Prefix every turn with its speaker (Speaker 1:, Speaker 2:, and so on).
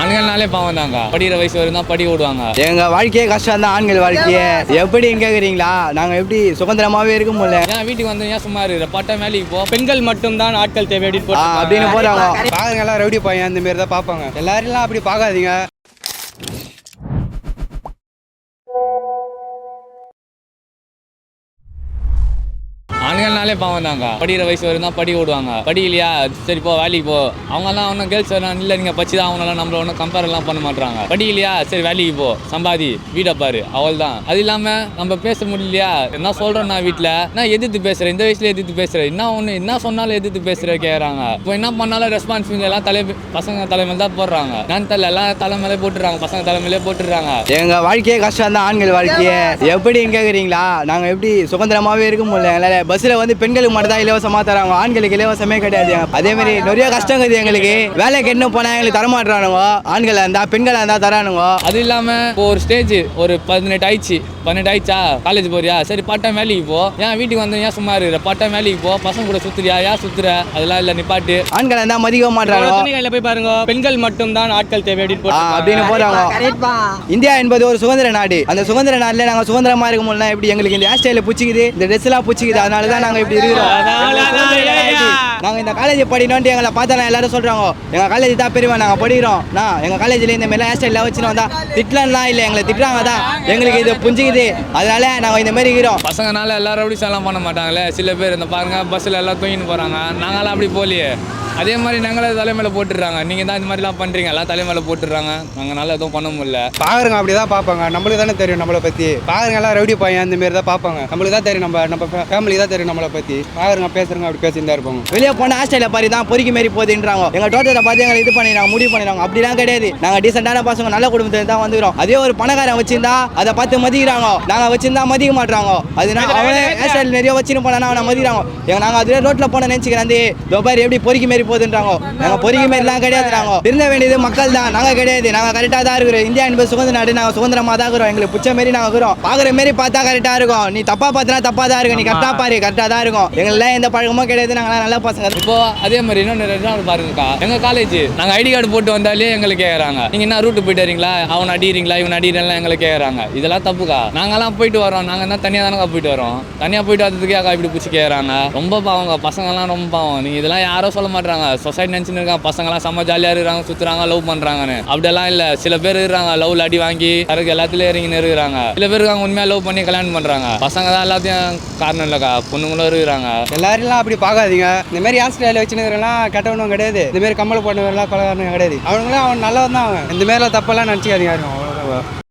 Speaker 1: ஆண்கள்னாலே பாவம் தாங்க படிக்கிற வயசு வரையும் தான் படிக்க விடுவாங்க
Speaker 2: எங்க வாழ்க்கையே கஷ்டம் தான் ஆண்கள் வாழ்க்கையே. எப்படின்னு கேக்குறீங்களா? நாங்க எப்படி சுதந்திரமாவே இருக்க முடியல.
Speaker 1: ஏன் வீட்டுக்கு வந்து ஏன் சும்மா இருக்கிற பட்டம் வேலைக்கு போ. பெண்கள் மட்டும்தான் ஆட்கள் தேவை அப்படின்னு
Speaker 2: ஆ, அப்படின்னு போறாங்க
Speaker 3: பாருங்க. எல்லாம் ரவுடி பையன் இந்த மாதிரி தான் பார்ப்பாங்க. எல்லாரும் அப்படி பார்க்காதீங்க.
Speaker 1: பொண்ணுங்கள்னாலே பாவம் தாங்க படிக்கிற வயசு வரையும் தான் ஓடுவாங்க. விடுவாங்க படிக்கலையா சரி போ வேலைக்கு போ. அவங்கெல்லாம் ஒன்றும் கேர்ள்ஸ் வரலாம் இல்லை நீங்கள் பச்சு தான் அவங்களாம் நம்மள ஒன்றும் கம்பேர் எல்லாம் பண்ண மாட்டாங்க படிக்கலையா சரி வேலைக்கு போ. சம்பாதி. வீடை பாரு. அவள் தான் அது இல்லாமல் நம்ம பேச முடியலையா? என்ன சொல்கிறோம் நான் வீட்டில் நான் எதிர்த்து பேசுகிறேன் இந்த வயசுல எதிர்த்து பேசுகிறேன் என்ன ஒன்று என்ன சொன்னாலும் எதிர்த்து பேசுகிற கேட்குறாங்க இப்போ என்ன பண்ணாலும் ரெஸ்பான்சிபிலிட்டி எல்லாம் தலை பசங்க தலைமையில் தான் போடுறாங்க. நான் தெரியல எல்லாம் தலைமையிலே போட்டுடுறாங்க. பசங்க தலைமையிலே போட்டுடுறாங்க.
Speaker 2: எங்கள் வாழ்க்கையே கஷ்டம் தான் ஆண்கள் வாழ்க்கையே. எப்படின்னு கேட்குறீங்களா நாங்கள் எப்படி சுதந்திரமாகவே இருக்க முடியல. எங்களால பஸ்ல வந்து பெண்களுக்கு மட்டும் தான் இலவசமா தராங்க. ஆண்களுக்கு இலவசமே கிடையாது. அதே மாதிரி நிறைய கஷ்டம் இருக்குது எங்களுக்கு. வேலைக்கு என்ன போனா எங்களுக்கு தரமாட்டுறானுங்க ஆண்களா இருந்தா பெண்களா இருந்தா தரானுங்க.
Speaker 1: அது இல்லாமல் இப்போ ஒரு ஸ்டேஜ் ஒரு பதினெட்டு ஆயிடுச்சு. பதினெட்டு ஆயிடுச்சா? காலேஜ் போறியா? சரி பட்டம் வேலைக்கு போ. ஏன் வீட்டுக்கு வந்து ஏன் சும்மா இருக்கிற பட்டம் வேலைக்கு போ. பசங்க கூட சுத்துறியா? ஏன் சுத்துற? அதெல்லாம் இல்லை நிப்பாட்டு.
Speaker 2: ஆண்களா இருந்தா மதிக்க மாட்டாங்க
Speaker 1: போய் பாருங்க. பெண்கள் மட்டும் தான் ஆட்கள் தேவை அப்படின்னு
Speaker 2: அப்படின்னு போறாங்க இந்தியா என்பது ஒரு சுதந்திர நாடு. அந்த சுதந்திர நாட்டுல நாங்க சுதந்திரமா இருக்க முடியல எப்படி எங்களுக்கு இந்த ஹேர் ஸ்டைல பிடிச்சிக்குது? இந்த ட்ரெஸ் எல்லாம் பிடிச்சிக்குது. அதனால தான் நாங்க இப்படி இருக்கிறோம். எங்களுக்கு சுதந்திர நாடு. நாங்க இந்த காலேஜ் படிக்கணும்னு எங்களை பார்த்தா எல்லாரும் சொல்றாங்க எங்க காலேஜ் தான் பெரியவா நாங்க படிக்கிறோம். நான் எங்க காலேஜ்ல இந்த மாதிரி ஹேர் ஸ்டைல வச்சுன்னு வந்தா திட்டலாம் இல்ல எங்களை திட்டுறாங்க தான். எங்களுக்கு இது புரிஞ்சுக்குது. அதனால நாங்க இந்த மாதிரி இருக்கிறோம்.
Speaker 1: பசங்கனால எல்லாரும் அப்படி செல்லாம் பண்ண மாட்டாங்களே. சில பேர் இந்த பாருங்க பஸ்ஸில் எல்லாம் தூங்கின்னு போகிறாங்க நாங்களாம் அப்படி போகலையே. அதே மாதிரி நாங்களே தலைமையில் போட்டுடுறாங்க. நீங்கள் தான் இந்த மாதிரிலாம் பண்ணுறீங்க எல்லாம் தலைமையில் போட்டுடுறாங்க. நாங்களால எதுவும் பண்ண முடியல.
Speaker 3: பாக்குறவங்க அப்படி தான் பார்ப்பாங்க. நம்மளுக்கு தானே தெரியும் நம்மளை பற்றி பாக்குறவங்க எல்லாம் ரவுடி பையன் இந்த மாதிரி தான் பார்ப்பாங்க. நம்மளுக்கு தான் தெரியும் நம்ம நம்ம ஃபேமிலிக்கு தான் தெரியும் நம்மளை பற்றி பாக்குறவங்க பேசுறவங்க அப்படி பேசிட்டு தான் இருப்பாங்க.
Speaker 2: வெளியே போன ஹேர் ஸ்டைல பாரு தான் பொறுக்கி மாரி போகுதுன்றாங்க. எங்க தோட்டத்தை பார்த்து எங்களை இது பண்ணிடுறாங்க முடிவு பண்ணிடுறாங்க. அப்படிலாம் கிடையாது. நாங்க டீசெண்டான பசங்க நல்ல குடும்பத்துல தான் வந்துக்கிறோம். அதே ஒரு பணக்காரன் வச்சிருந்தா அதை பார்த்து மதிக்கிறாங்க. நாங்க வச்சிருந்தா மதிக்க மாட்டாங்க அதனால அவனே ஸ்டைல் நிறைய வச்சுன்னு போனா அவனை மதிக்கிறாங்க. எங்க நாங்க அதுவே ரோட்ல போன நினைச்சுக்கிறேன் அந்த எப்படி பொறுக்கி மாரி போகுதுன்றாங்க. நாங்க பொறுக்கி மாரிலாம் கிடையாது நாங்க திருந்த வேண்டியது மக்கள் தான் நாங்க கிடையாது. நாங்க கரெக்டா தான் இருக்கிறோம். இந்தியா என்பது சுதந்திர நாடு. நாங்க சுதந்திரமா தான் இருக்கிறோம். எங்களுக்கு பிடிச்ச மாரி நாங்க இருக்கிறோம். பாக்குற மாரி பார்த்தா கரெக்டா இருக்கும். நீ தப்பா பார்த்தனா தப்பா தான் இருக்கும். நீ கரெக்டா பாரு. கரெக்டா தான் இருக்கும். எங்களுக்கு எந்த பழக்கமும் கிடையாது. நாங்களாம் நல்ல பசங்க.
Speaker 1: இப்போ அதே மாதிரி இன்னொன்று ரெண்டாவது பாருங்கக்கா. எங்க காலேஜ் நாங்க ஐடி கார்டு போட்டு வந்தாலே எங்களுக்கு கேட்குறாங்க நீங்க என்ன ரூட்டு போயிட்டு வரீங்களா? அவன் அடிக்கிறீங்களா? இவன் அடிக்கிறீங்களா? எங்களுக்கு கேட்குறாங்க இதெல்லாம் தப்புக்கா. நாங்கெல்லாம் போயிட்டு வரோம் நாங்க தான் தனியா தானே போயிட்டு வரோம் தனியா போயிட்டு வரதுக்கே அக்கா இப்படி பிடிச்சி கேட்குறாங்க ரொம்ப பாவங்க பசங்கெல்லாம் ரொம்ப பாவம். நீங்க இதெல்லாம் யாரும் சொல்ல மாட்டாங்க சொசைட்டி நினச்சின்னு இருக்காங்க பசங்களாம் செம்ம ஜாலியாக இருக்கிறாங்க சுத்துறாங்க லவ் பண்றாங்கன்னு. அப்படியெல்லாம் இல்லை. சில பேர் இருக்கிறாங்க லவ்ல அடி வாங்கி யாருக்கு எல்லாத்துலயும் இறங்கி இருக்கிறாங்க. சில பேர் இருக்காங்க உண்மையாக லவ் பண்ணி கல்யாணம் பண்ணுறாங்க பசங்க தான் எல்லாத்தையும் காரணம் இல்லக்கா. பொண்ணுங்களும் இருக்கிறாங்க.
Speaker 3: எல்லாரும் அப்படி பார்க்காதீங்க. இந்த மாதிரி ஹேர் ஸ்டைல வச்சுருக்கிறலாம் கெட்டவனும் கிடையாது. இந்த மாதிரி கம்மல் போட்டவங்கலாம் பலகாரம் கிடையாது. அவனுங்களும் அவன் நல்லவன் தான் அவன். இந்த மாதிரிலாம் தப்பெல்லாம் நினச்சிக்காதீங்க. யாரும்